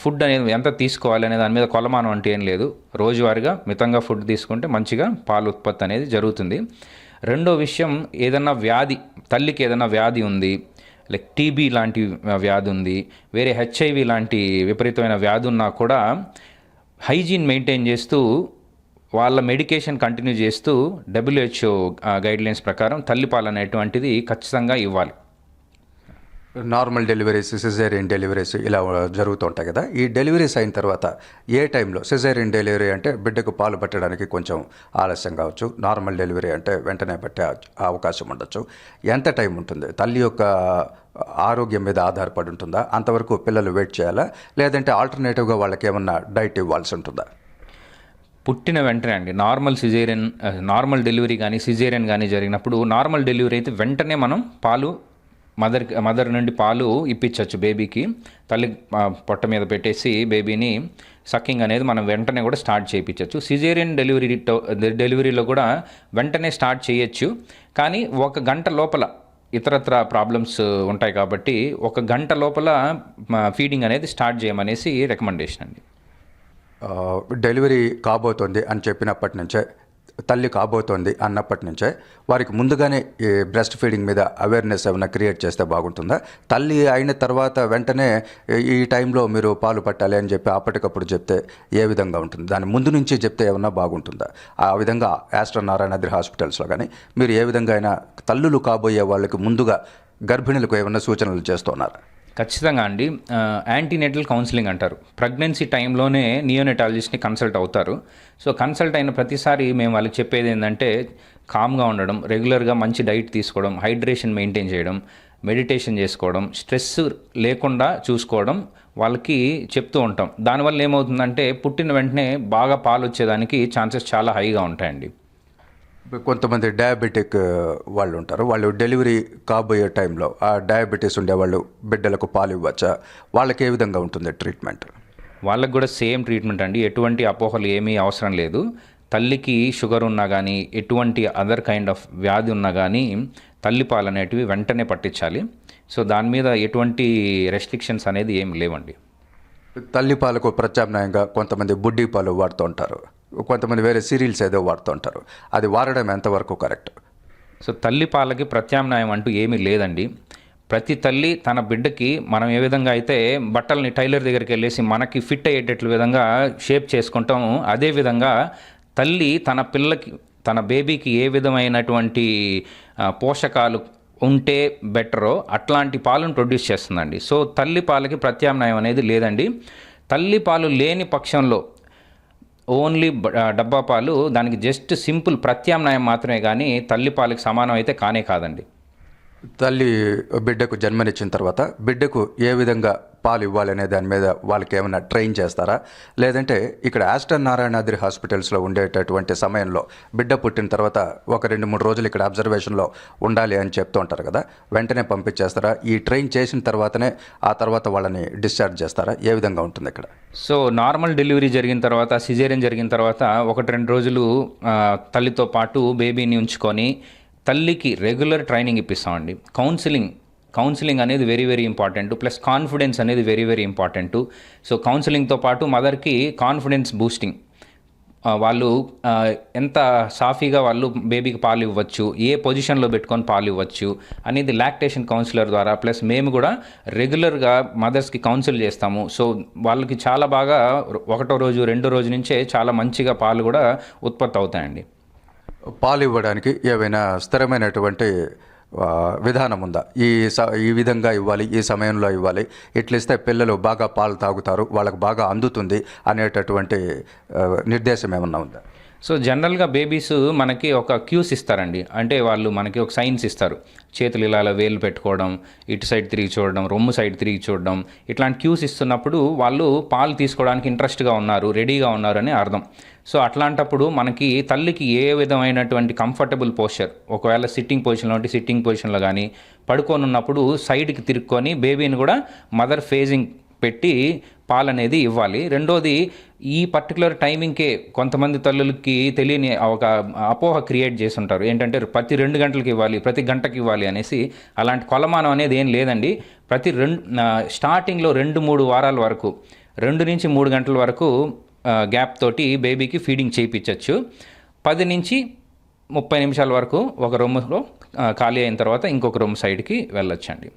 ఫుడ్ అనేది ఎంత తీసుకోవాలి అనే దాని మీద కొలమానం అంటే ఏం లేదు. రోజువారీగా మితంగా ఫుడ్ తీసుకుంటే మంచిగా పాల ఉత్పత్తి అనేది జరుగుతుంది. రెండో విషయం ఏదన్నా వ్యాధి తల్లికి ఏదైనా వ్యాధి ఉంది లైక్ టీబీ లాంటి వ్యాధి ఉంది వేరే హెచ్ఐవి లాంటి విపరీతమైన వ్యాధి ఉన్నా కూడా హైజీన్ మెయింటైన్ చేస్తూ వాళ్ళ మెడికేషన్ కంటిన్యూ చేస్తూ డబ్ల్యూహెచ్ఓ గైడ్లైన్స్ ప్రకారం తల్లిపాలు అనేటువంటిది ఖచ్చితంగా ఇవ్వాలి. నార్మల్ డెలివరీస్ సిజేరియన్ డెలివరీస్ ఇలా జరుగుతూ ఉంటాయి కదా. ఈ డెలివరీస్ అయిన తర్వాత ఏ టైంలో? సిజేరియన్ డెలివరీ అంటే బిడ్డకు పాలు పట్టడానికి కొంచెం ఆలస్యం కావచ్చు. నార్మల్ డెలివరీ అంటే వెంటనే పట్టే అవకాశం ఉండొచ్చు. ఎంత టైం ఉంటుంది? తల్లి యొక్క ఆరోగ్యం మీద ఆధారపడి ఉంటుందా? అంతవరకు పిల్లలు వెయిట్ చేయాలా? లేదంటే ఆల్టర్నేటివ్గా వాళ్ళకి ఏమన్నా డైట్ ఇవ్వాల్సి ఉంటుందా? పుట్టిన వెంటనే అండి. నార్మల్ సిజేరియన్ నార్మల్ డెలివరీ కానీ సిజేరియన్ కానీ జరిగినప్పుడు నార్మల్ డెలివరీ అయితే వెంటనే మనం పాలు మదర్ మదర్ నుండి పాలు ఇప్పించవచ్చు బేబీకి. తల్లి పొట్ట మీద పెట్టేసి బేబీని సక్కింగ్ అనేది మనం వెంటనే కూడా స్టార్ట్ చేయించవచ్చు. సిజేరియన్ డెలివరీ డెలివరీలో కూడా వెంటనే స్టార్ట్ చేయొచ్చు. కానీ ఒక గంట లోపల ఇతరత్ర ప్రాబ్లమ్స్ ఉంటాయి కాబట్టి ఒక గంట లోపల ఫీడింగ్ అనేది స్టార్ట్ చేయమనేసి రికమెండేషన్ అండి. డెలివరీ కాబోతోంది అని చెప్పినప్పటి నుంచే తల్లి కాబోతోంది అన్నప్పటి నుంచే వారికి ముందుగానే ఈ బ్రెస్ట్ ఫీడింగ్ మీద అవేర్నెస్ ఏమైనా క్రియేట్ చేస్తే బాగుంటుందా? తల్లి అయిన తర్వాత వెంటనే ఈ టైంలో మీరు పాలు పట్టాలి అని చెప్పి అప్పటికప్పుడు చెప్తే ఏ విధంగా ఉంటుంది? దాని ముందు నుంచి చెప్తే ఏమన్నా బాగుంటుందా? ఆ విధంగా యాస్ట్ర నారాయణాద్రి హాస్పిటల్స్లో కానీ మీరు ఏ విధంగా అయినా తల్లులు కాబోయే వాళ్ళకి ముందుగా గర్భిణులకు ఏమైనా సూచనలు చేస్తున్నారు ఖచ్చితంగా అండి. యాంటీనేటల్ కౌన్సిలింగ్ అంటారు. ప్రెగ్నెన్సీ టైంలోనే నియోనెటాలజిస్ట్ని కన్సల్ట్ అవుతారు. సో కన్సల్ట్ అయిన ప్రతిసారి మేము వాళ్ళకి చెప్పేది ఏంటంటే కామ్గా ఉండడం రెగ్యులర్గా మంచి డైట్ తీసుకోవడం హైడ్రేషన్ మెయింటైన్ చేయడం మెడిటేషన్ చేసుకోవడం స్ట్రెస్ లేకుండా చూసుకోవడం వాళ్ళకి చెప్తూ ఉంటాం. దానివల్ల ఏమవుతుందంటే పుట్టిన వెంటనే బాగా పాలు వచ్చేదానికి ఛాన్సెస్ చాలా హైగా ఉంటాయండి. కొంతమంది డయాబెటిక్ వాళ్ళు ఉంటారు వాళ్ళు డెలివరీ కాబోయే టైంలో ఆ డయాబెటీస్ ఉండేవాళ్ళు బిడ్డలకు పాలు ఇవ్వచ్చా? వాళ్ళకి ఏ విధంగా ఉంటుంది ట్రీట్మెంట్? వాళ్ళకి కూడా సేమ్ ట్రీట్మెంట్ అండి. ఎటువంటి అపోహలు ఏమీ అవసరం లేదు. తల్లికి షుగర్ ఉన్నా కానీ ఎటువంటి అదర్ కైండ్ ఆఫ్ వ్యాధి ఉన్నా కానీ తల్లిపాలు అనేటివి వెంటనే పట్టించాలి. సో దాని మీద ఎటువంటి రెస్ట్రిక్షన్స్ అనేది ఏం లేవండి. తల్లి పాలకు ప్రత్యామ్నాయంగా కొంతమంది బుడ్డి పాలు వాడుతూ ఉంటారు. కొంతమంది వేరే సీరియల్స్ ఏదో వాడుతుంటారు. అది వాడడం ఎంతవరకు కరెక్ట్? సో తల్లి పాలకి ప్రత్యామ్నాయం అంటూ ఏమీ లేదండి. ప్రతి తల్లి తన బిడ్డకి మనం ఏ విధంగా అయితే బట్టల్ని టైలర్ దగ్గరికి వెళ్ళేసి మనకి ఫిట్ అయ్యేటట్లు విధంగా షేప్ చేసుకుంటాము అదే విధంగా తల్లి తన పిల్లకి తన బేబీకి ఏ విధమైనటువంటి పోషకాలు ఉంటే బెటరో అట్లాంటి పాలను ప్రొడ్యూస్ చేస్తుందండి. సో తల్లి పాలకి ప్రత్యామ్నాయం అనేది లేదండి. తల్లి పాలు లేని పక్షంలో ఓన్లీ డబ్బా పాలు దానికి జస్ట్ సింపుల్ ప్రత్యామ్నాయం మాత్రమే కానీ తల్లిపాలకి సమానం అయితే కానే కాదండి. తల్లి బిడ్డకు జన్మనిచ్చిన తర్వాత బిడ్డకు ఏ విధంగా పాలు ఇవ్వాలనే దాని మీద వాళ్ళకి ఏమైనా ట్రైన్ చేస్తారా? లేదంటే ఇక్కడ ఆస్టర్ నారాయణాద్రి హాస్పిటల్స్లో ఉండేటటువంటి సమయంలో బిడ్డ పుట్టిన తర్వాత ఒక రెండు మూడు రోజులు ఇక్కడ అబ్జర్వేషన్లో ఉండాలి అని చెప్తూ ఉంటారు కదా వెంటనే పంపించేస్తారా? ఈ ట్రైన్ చేసిన తర్వాతనే ఆ తర్వాత వాళ్ళని డిశ్చార్జ్ చేస్తారా? ఏ విధంగా ఉంటుంది ఇక్కడ? సో నార్మల్ డెలివరీ జరిగిన తర్వాత సిజేరియన్ జరిగిన తర్వాత ఒకటి రెండు రోజులు తల్లితో పాటు బేబీని ఉంచుకొని తల్లికి రెగ్యులర్ ట్రైనింగ్ ఇప్పిస్తామండి. కౌన్సిలింగ్ కౌన్సిలింగ్ అనేది very very important plus confidence అనేది వెరీ వెరీ ఇంపార్టెంట్ సో కౌన్సిలింగ్తో పాటు మదర్కి కాన్ఫిడెన్స్ బూస్టింగ్ వాళ్ళు ఎంత సాఫీగా వాళ్ళు బేబీకి పాలు ఇవ్వచ్చు ఏ పొజిషన్లో పెట్టుకొని పాలు ఇవ్వచ్చు అనేది లాక్టేషన్ కౌన్సిలర్ ద్వారా ప్లస్ మేము కూడా రెగ్యులర్గా మదర్స్కి కౌన్సిల్ చేస్తాము. సో వాళ్ళకి చాలా బాగా ఒకటో రోజు రెండో రోజు నుంచే చాలా మంచిగా పాలు కూడా ఉత్పత్తి అవుతాయండి. పాలు ఇవ్వడానికి ఏవైనా స్థిరమైనటువంటి విధానం ఉందా ఈ స ఈ విధంగా ఇవ్వాలి ఈ సమయంలో ఇవ్వాలి. ఇట్లా ఇస్తే పిల్లలు బాగా పాలు తాగుతారు వాళ్ళకు బాగా అందుతుంది అనేటటువంటి నిర్దేశం ఏమన్నా ఉందా? సో జనరల్గా బేబీస్ మనకి ఒక క్యూస్ ఇస్తారండి. అంటే వాళ్ళు మనకి ఒక సైన్స్ ఇస్తారు. చేతులు ఇలా ఇలా వేలు పెట్టుకోవడం ఇటు సైడ్ తిరిగి చూడడం రొమ్ము సైడ్ తిరిగి చూడడం ఇట్లాంటి క్యూస్ ఇస్తున్నప్పుడు వాళ్ళు పాలు తీసుకోవడానికి ఇంట్రెస్ట్గా ఉన్నారు రెడీగా ఉన్నారు అని అర్థం. సో అట్లాంటప్పుడు మనకి తల్లికి ఏ విధమైనటువంటి కంఫర్టబుల్ పోస్చర్ ఒకవేళ సిట్టింగ్ పొజిషన్లో ఉంటే సిట్టింగ్ పొజిషన్లో కానీ పడుకొని ఉన్నప్పుడు సైడ్కి తిరుక్కొని బేబీని కూడా మదర్ ఫేజింగ్ పెట్టి పాలు అనేది ఇవ్వాలి. రెండోది ఈ పర్టికులర్ టైమింగ్కే కొంతమంది తల్లులకి తెలియని ఒక అపోహ క్రియేట్ చేసి ఉంటారు ఏంటంటే ప్రతి రెండు గంటలకు ఇవ్వాలి ప్రతి గంటకి ఇవ్వాలి అనేసి అలాంటి కొలమానం అనేది ఏం లేదండి. ప్రతి రెండు స్టార్టింగ్లో రెండు మూడు వారాల వరకు రెండు నుంచి మూడు గంటల వరకు గ్యాప్ తోటి బేబీకి ఫీడింగ్ చేయించవచ్చు పది నుంచి ముప్పై నిమిషాల వరకు ఒక రొమ్ములో ఆ, ఖాళీ అయిన తర్వాత ఇంకొక రొమ్ము సైడ్కి వెళ్ళొచ్చండి.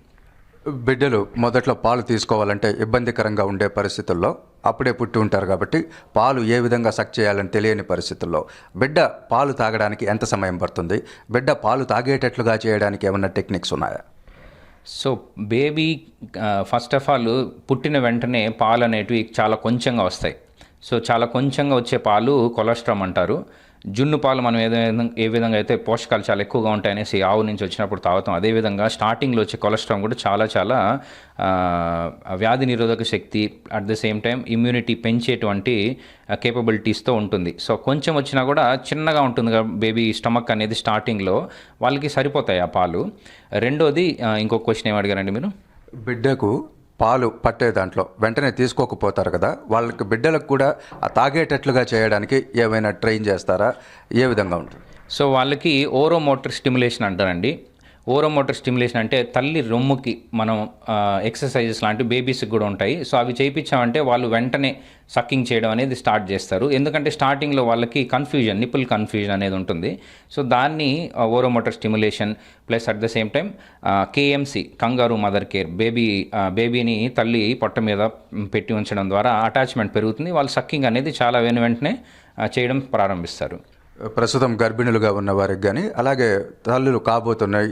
బిడ్డలు మొదట్లో పాలు తీసుకోవాలంటే ఇబ్బందికరంగా ఉండే పరిస్థితుల్లో అప్పుడే పుట్టి ఉంటారు కాబట్టి పాలు ఏ విధంగా సక్ చేయాలని తెలియని పరిస్థితుల్లో బిడ్డ పాలు తాగడానికి ఎంత సమయం పడుతుంది? బిడ్డ పాలు తాగేటట్లుగా చేయడానికి ఏమన్నా టెక్నిక్స్ ఉన్నాయా? So baby first of all పుట్టిన వెంటనే పాలు అనేటివి చాలా కొంచెంగా వస్తాయి. సో చాలా కొంచెంగా వచ్చే పాలు కొలెస్ట్రామ్ అంటారు. జున్ను పాలు మనం ఏదైనా ఏ విధంగా అయితే పోషకాలు చాలా ఎక్కువగా ఉంటాయనేసి ఆవు నుంచి వచ్చినప్పుడు తాగుతాం. అదేవిధంగా స్టార్టింగ్లో వచ్చే కొలెస్ట్రామ్ కూడా చాలా చాలా వ్యాధి నిరోధక శక్తి at the same time immunity పెంచేటువంటి కేపబిలిటీస్తో ఉంటుంది. సో కొంచెం వచ్చినా కూడా చిన్నగా ఉంటుంది కదా బేబీ స్టమక్ అనేది స్టార్టింగ్లో వాళ్ళకి సరిపోతాయి ఆ పాలు. రెండోది ఇంకొక క్వశ్చన్ ఏమి అడిగారండి మీరు? బిడ్డకు పాలు పట్టే దాంట్లో. వెంటనే తీసుకోకపోతారు కదా. వాళ్ళకి బిడ్డలకు కూడా ఆ తాగేటట్లుగా చేయడానికి ఏమైనా ట్రైన్ చేస్తారా? ఏ విధంగా ఉంటుంది? సో వాళ్ళకి ఓరో ఓరోమోటర్ స్టిమ్యులేషన్ అంటారండి. ఓరోమోటర్ స్టిమ్యులేషన్ అంటే తల్లి రొమ్ముకి మనం ఎక్సర్సైజెస్ లాంటి బేబీస్కి కూడా ఉంటాయి. సో అవి చేయించామంటే వాళ్ళు వెంటనే సక్కింగ్ చేయడం అనేది స్టార్ట్ చేస్తారు. ఎందుకంటే స్టార్టింగ్లో వాళ్ళకి కన్ఫ్యూజన్ నిపుల్ కన్ఫ్యూజన్ అనేది ఉంటుంది. సో దాన్ని oromotor stimulation plus at the same time KMC kangaroo mother care baby బేబీని తల్లి పొట్ట మీద పెట్టి ఉంచడం ద్వారా అటాచ్మెంట్ పెరుగుతుంది. వాళ్ళు సక్కింగ్ అనేది చాలా వెను వెంటనే చేయడం ప్రారంభిస్తారు. ప్రస్తుతం గర్భిణులుగా ఉన్న వారికి కానీ అలాగే తల్లులు కాబోతున్నాయి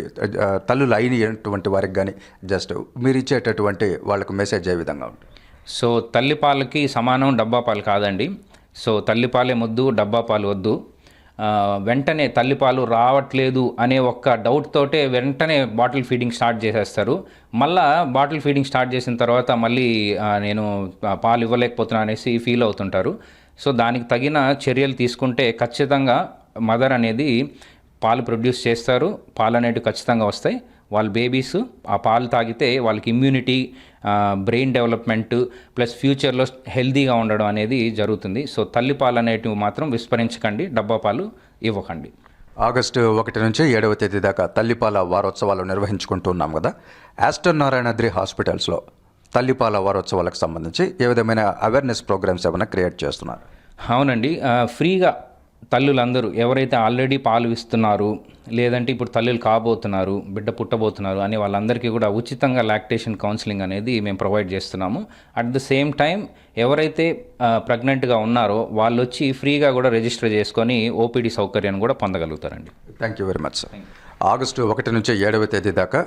తల్లులు అయినటువంటి వారికి కానీ జస్ట్ మీరు ఇచ్చేటటువంటి వాళ్ళకు మెసేజ్ ఏ విధంగా ఉంటుంది? సో తల్లి పాలకి సమానం డబ్బా పాలు కాదండి. సో తల్లిపాలే వద్దు ముద్దు డబ్బా పాలు వద్దు. వెంటనే తల్లిపాలు రావట్లేదు అనే ఒక్క డౌట్ తోటే వెంటనే బాటిల్ ఫీడింగ్ స్టార్ట్ చేసేస్తారు. మళ్ళా బాటిల్ ఫీడింగ్ స్టార్ట్ చేసిన తర్వాత మళ్ళీ నేను పాలు ఇవ్వలేకపోతున్నా అనేసి ఫీల్ అవుతుంటారు. సో దానికి తగిన చర్యలు తీసుకుంటే ఖచ్చితంగా మదర్ అనేది పాలు ప్రొడ్యూస్ చేస్తారు. పాలు అనేటివి ఖచ్చితంగా వస్తాయి. వాళ్ళ బేబీస్ ఆ పాలు తాగితే వాళ్ళకి ఇమ్యూనిటీ బ్రెయిన్ డెవలప్మెంట్ ప్లస్ ఫ్యూచర్లో హెల్దీగా ఉండడం అనేది జరుగుతుంది. సో తల్లి పాలు అనేటివి మాత్రం విస్మరించకండి. డబ్బా పాలు ఇవ్వకండి. ఆగస్టు ఒకటి నుంచి ఏడవ తేదీ దాకా తల్లిపాల వారోత్సవాలు నిర్వహించుకుంటున్నాం కదా. ఆస్టర్ నారాయణద్రి హాస్పిటల్స్లో తల్లిపాల వారోత్సవాలకు సంబంధించి ఏ విధమైన అవేర్నెస్ ప్రోగ్రామ్స్ ఏమైనా క్రియేట్ చేస్తున్నారు? అవునండి. ఫ్రీగా తల్లులందరూ ఎవరైతే ఆల్రెడీ పాలు ఇస్తున్నారు లేదంటే ఇప్పుడు తల్లులు కాబోతున్నారు బిడ్డ పుట్టబోతున్నారు అనే వాళ్ళందరికీ కూడా ఉచితంగా లాక్టేషన్ కౌన్సిలింగ్ అనేది మేము ప్రొవైడ్ చేస్తున్నాము. అట్ ద సేమ్ టైం ఎవరైతే ప్రెగ్నెంట్గా ఉన్నారో వాళ్ళు వచ్చి ఫ్రీగా కూడా రిజిస్టర్ చేసుకొని ఓపీడీ సౌకర్యాన్ని కూడా పొందగలుగుతారండి. Thank you very much sir August ఒకటి నుంచి ఏడవ తేదీ దాకా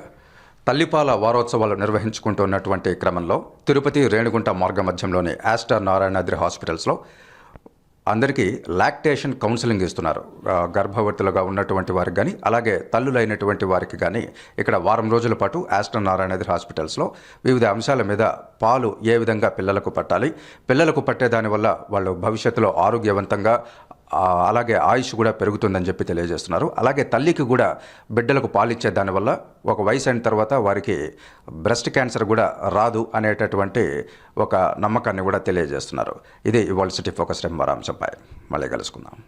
తల్లిపాల వారోత్సవాలు నిర్వహించుకుంటున్నటువంటి క్రమంలో తిరుపతి రేణుగుంట మార్గ మధ్యంలోని ఆస్టర్ నారాయణాద్రి హాస్పిటల్స్లో అందరికీ లాక్టేషన్ కౌన్సిలింగ్ ఇస్తున్నారు. గర్భవతులుగా ఉన్నటువంటి వారికి కానీ అలాగే తల్లులైనటువంటి వారికి కానీ ఇక్కడ వారం రోజుల పాటు ఆస్టర్ నారాయణాద్రి హాస్పిటల్స్లో వివిధ అంశాల మీద పాలు ఏ విధంగా పిల్లలకు పట్టాలి పిల్లలకు పట్టే దానివల్ల వాళ్ళు భవిష్యత్తులో ఆరోగ్యవంతంగా అలాగే ఆయుష్ కూడా పెరుగుతుందని చెప్పి తెలియజేస్తున్నారు. అలాగే తల్లికి కూడా బిడ్డలకు పాలిచ్చే దానివల్ల ఒక వయసు అయిన తర్వాత వారికి బ్రెస్ట్ క్యాన్సర్ కూడా రాదు అనేటటువంటి ఒక నమ్మకాన్ని కూడా తెలియజేస్తున్నారు. ఇది ఇవాళ సిటీ ఫోకస్ రెంబారాంశంపై మళ్ళీ కలుసుకుందాం.